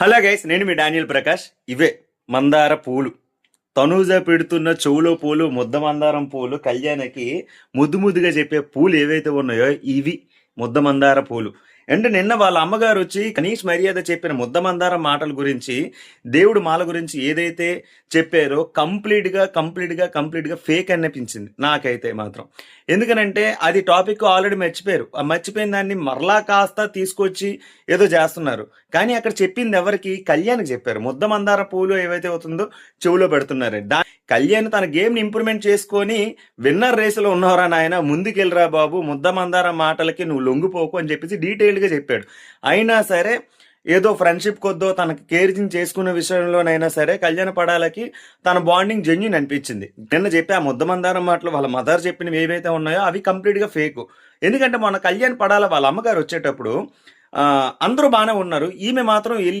Hello guys నేను మీ Daniel Prakash. ఇవే మందార పూలు. తనూజ పెడుతున్న చెవులో పూలు ముద్ద మందారం పూలు కళ్యాణకి ముద్దు ముద్దుగా చెప్పే పూలు ఏవైతే ఉన్నాయో ఇవి ముద్ద మందార పూలు. అంటే నిన్న వాళ్ళ అమ్మగారు వచ్చి కనీస మర్యాద చెప్పిన ముద్ద మందారం మాటల గురించి దేవుడు మాల గురించి ఏదైతే చెప్పారో కంప్లీట్గా కంప్లీట్గా కంప్లీట్గా ఫేక్ అనిపించింది నాకైతే మాత్రం. ఎందుకనంటే అది టాపిక్ ఆల్రెడీ మర్చిపోయారు. ఆ మర్చిపోయిన దాన్ని మరలా కాస్త తీసుకొచ్చి ఏదో చేస్తున్నారు. కానీ అక్కడ చెప్పింది ఎవరికి? కళ్యాణ్కి చెప్పారు. ముద్ద మందార పూలు ఏవైతే అవుతుందో చెవులో పెడుతున్నారు. దా కళ్యాణ్ తన గేమ్ని ఇంప్రూవ్మెంట్ చేసుకొని విన్నర్ రేసులో ఉన్నవరా నాయన? ముందుకెళ్ళరా బాబు. ముద్ద మందార మాటలకి నువ్వు లొంగిపోకు అని చెప్పేసి డీటెయిల్డ్గా చెప్పాడు. అయినా సరే ఏదో ఫ్రెండ్షిప్ కొద్దో తనకి కేరింగ్ చేసుకునే విషయంలోనైనా సరే కళ్యాణ పడాలకి తన బాండింగ్ జెన్యున్ అనిపించింది. నిన్న చెప్పి ఆ ముద్ద మందారం మాటలు వాళ్ళ మదర్ చెప్పినవి ఏవైతే ఉన్నాయో అవి కంప్లీట్గా ఫేక్. ఎందుకంటే మొన్న కళ్యాణ్ పడాల వాళ్ళ అమ్మగారు వచ్చేటప్పుడు అందరూ బాగానే ఉన్నారు. ఈమె మాత్రం వెళ్ళి